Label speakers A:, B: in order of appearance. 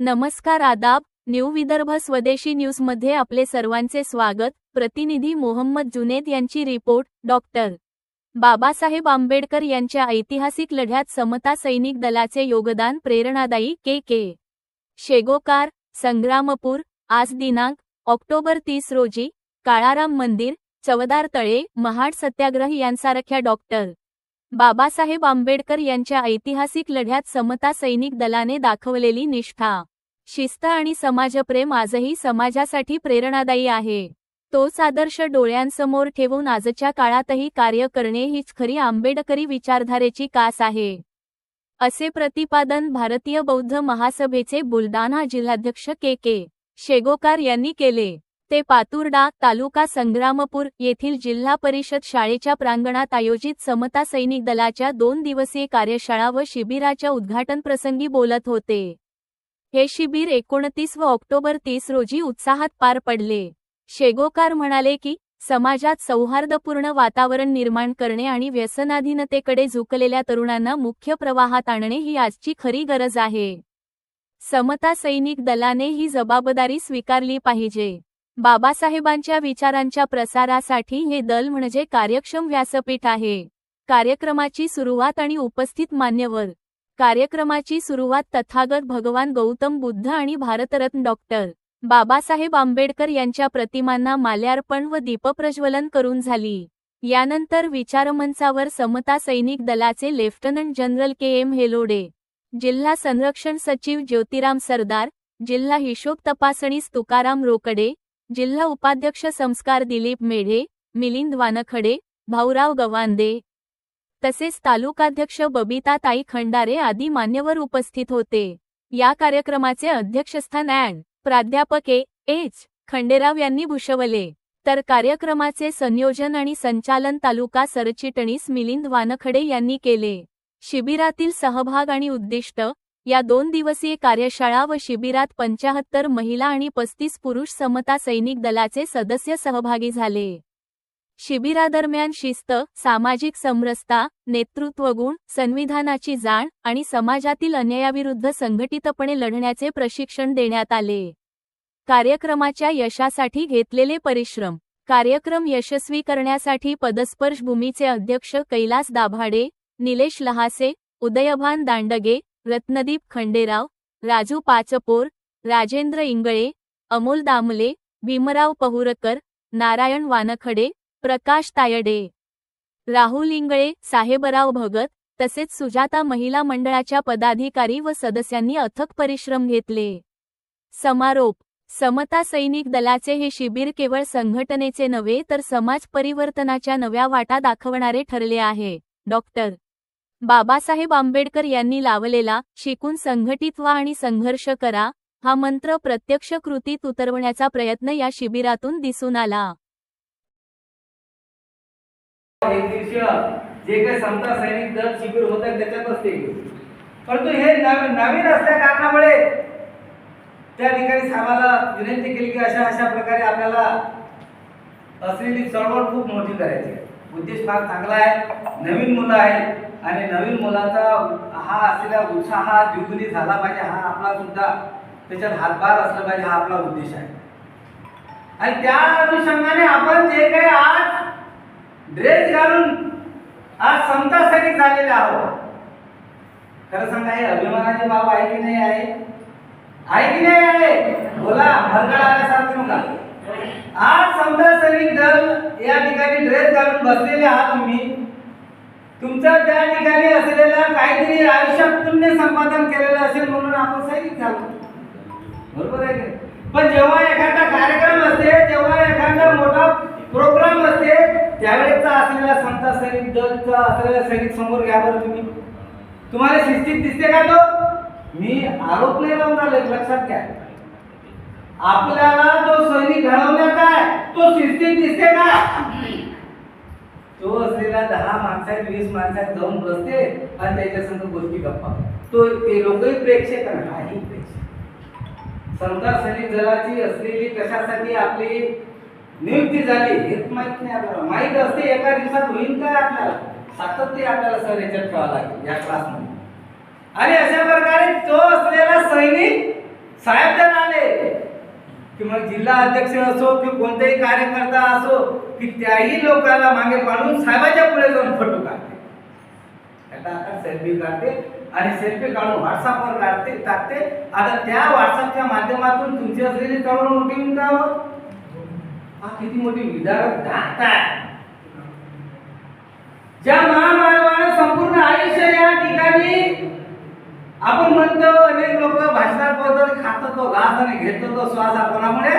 A: नमस्कार आदाब न्यू विदर्भ स्वदेशी न्यूजमध्ये आपले सर्वांचे स्वागत. प्रतिनिधी मोहम्मद जुनेद यांची रिपोर्ट डॉक्टर. बाबासाहेब आंबेडकर यांच्या ऐतिहासिक लढ्यात समता सैनिक दलाचे योगदान प्रेरणादायी के के. शेगोकार संग्रामपूर आज दिनांक ऑक्टोबर तीस रोजी काळाराम मंदिर चवदार तळे महाड सत्याग्रह यांसारख्या डॉक्टर बाबासाहेब आंबेडकर यांच्या ऐतिहासिक लढ्यात समता सैनिक दलाने दाखवलेली निष्ठा. शिस्त आणि समाजप्रेम आजही समाजासाठी प्रेरणादायी आहे. तोच आदर्श डोळ्यांसमोर ठेवून आजच्या काळातही कार्य करणे हीच खरी आंबेडकरी विचारधारेची कास आहे. असे प्रतिपादन भारतीय बौद्ध महासभेचे बुलडाणा जिल्हाध्यक्ष के के शेगोकार यांनी केले. ते पातुर्डा तालुका संग्रामपूर येथील जिल्हा परिषद शाळेच्या प्रांगणात आयोजित समता सैनिक दलाच्या दोन दिवसीय कार्यशाळा व शिबिराच्या उद्घाटन प्रसंगी बोलत होते. हे शिबिर एकोणतीस व ऑक्टोबर तीस रोजी उत्साहात पार पडले. शेगोकार म्हणाले की समाजात सौहार्दपूर्ण वातावरण निर्माण करणे आणि व्यसनाधीनतेकडे झुकलेल्या तरुणांना मुख्य प्रवाहात आणणे ही आजची खरी गरज आहे. समता सैनिक दलाने ही जबाबदारी स्वीकारली पाहिजे. बाबासाहेबांच्या विचारांच्या प्रसारासाठी हे दल म्हणजे कार्यक्षम व्यासपीठ आहे. कार्यक्रमाची सुरुवात आणि उपस्थित मान्यवर. कार्यक्रमाची सुरुवात तथागत भगवान गौतम बुद्ध आणि भारतरत्न डॉक्टर बाबासाहेब आंबेडकर यांच्या प्रतिमांना माल्यार्पण व दीपप्रज्वलन करून झाली. यानंतर विचारमंचावर समता सैनिक दलाचे lieutenant general K M Helode जिल्हा संरक्षण सचिव ज्योतिराम सरदार जिल्हा हिशोब तपासणीस तुकाराम रोकडे जिल्हा उपाध्यक्ष संस्कार दिलीप मेढे मिलिंद वानखडे भाऊराव गवांदे. तसेच तालुकाध्यक्ष बबिताताई खंडारे आदी मान्यवर उपस्थित होते. या कार्यक्रमाचे अध्यक्षस्थान अँड प्राध्यापक ए एच खंडेराव यांनी भूषवले. तर कार्यक्रमाचे संयोजन आणि संचालन तालुका सरचिटणीस मिलिंद वानखडे यांनी केले. शिबिरातील सहभाग आणि उद्दिष्ट या दोन दिवसीय कार्यशाळा व शिबिरात पंचाहत्तर महिला आणि पस्तीस पुरुष समता सैनिक दलाचे सदस्य सहभागी झाले. शिबिरादरम्यान शिस्त सामाजिक समरसता नेतृत्वगुण संविधानाची जाण आणि समाजातील अन्यायाविरुद्ध संघटितपणे लढण्याचे प्रशिक्षण देण्यात आले. कार्यक्रमाच्या यशासाठी घेतलेले परिश्रम कार्यक्रम यशस्वी करण्यासाठी पदस्पर्श भूमीचे अध्यक्ष कैलास दाभाडे निलेश लहासे उदयभान दांडगे रत्नदीप खंडेराव राजू पाचपोर राजेंद्र इंगळे अमोल दामले भीमराव पहुरकर नारायण वानखडे प्रकाश तायडे. राहुल इंगळे साहेबराव भगत तसेच सुजाता महिला मंडळाच्या पदाधिकारी व सदस्यांनी अथक परिश्रम घेतले. समारोप. समता सैनिक दलाचे हे शिबिर केवळ संघटनेचे नव्हे तर समाज परिवर्तनाच्या नव्या वाटा दाखवणारे ठरले आहे. डॉक्टर. बाबासाहेब आंबेडकर यांनी लावलेला शिकून संघटित व्हा आणि संघर्ष करा हा मंत्र प्रत्यक्ष कृतीत उतरवण्याचा प्रयत्न या शिबिरातून दिसून आला
B: जे काही समता सैनिक दल शिबिर होत आहे त्याच्यातच ते परंतु हे नवीन नवीन असल्या कारणामुळे त्या ठिकाणी साहेबाला विनंती केली की अशा अशा प्रकारे आपल्याला असलेली चळवळ खूप मोठी करायची आहे. उद्देश फार चांगला आहे नवीन मुलं आहे आणि नवीन मुलांचा हा असलेला उत्साह हा द्विगुणी झाला पाहिजे हा आपला सुद्धा त्याच्यात हातभार असला पाहिजे हा आपला उद्देश आहे. आणि त्या अनुषंगाने आपण जे काही आज ड्रेस घालून आज समता झालेले आहोत. खरं सांगा हे अभिमानाची बाब आहे की नाही आहे? आहे की नाही आहे? बोला भरगड आल्यासारखं नका. आज समजा सैनिक दल या ठिकाणी ड्रेस घालून बसलेले आहात तुम्ही. तुमचा त्या ठिकाणी असलेला काहीतरी आयुष्यात पुण्य संपादन केलेलं असेल म्हणून आपण सैनिक झालो. बरोबर आहे पण जेव्हा एखादा कार्यक्रम असते जेव्हा एखादा मोठा प्रोग्राम असते त्यावेळेचा असलेला समता सैनिक दलचा असलेला सैनिक समोर घ्या बरं तुम्ही. तुम्हाला शिस्तीत दिसते का तो? मी आरोप नाही लावून राहिले लक्षात घ्या. आपल्याला जो सैनिक घडवण्यात आहे तो शिस्तीत दिसते का? तो असलेला दहा माणसात वीस माणसात जाऊन बसते आणि त्याच्या संग गोष्टी गप्पा तो ते लोकही प्रेक्षक आणि हाही प्रेक्षक. समता सैनिक दलाची असलेली कशासाठी आपली नियुक्ती झाली हेच माहीत नाही आपल्याला. माहीत असते एका दिवसात होईल काय आपल्याला? सातत्य आपल्याला सर याच्यात ठेवावं लागेल या क्लासमध्ये आणि अशा प्रकारे तो असलेला सैनिक साहेब जर आले की मग जिल्हा अध्यक्ष असो की कोणताही कार्यकर्ता असो की त्याही लोकांना मागे पाडून साहेबाच्या पुढे जाऊन फोटो काढते. आता आता सेल्फी काढते आणि सेल्फी काढून व्हॉट्सअपवर काढते टाकते. आता त्या व्हॉट्सअपच्या माध्यमातून तुमची असलेली चळवळ मोठी होऊन का हो? हा? किती मोठी विधारक धाक आहे. ज्या महामानवानं संपूर्ण आयुष्य या ठिकाणी आपण म्हणतो अनेक लोक भाषणात बोलतात खातो तो घास आणि घेतो तो श्वास आपणामुळे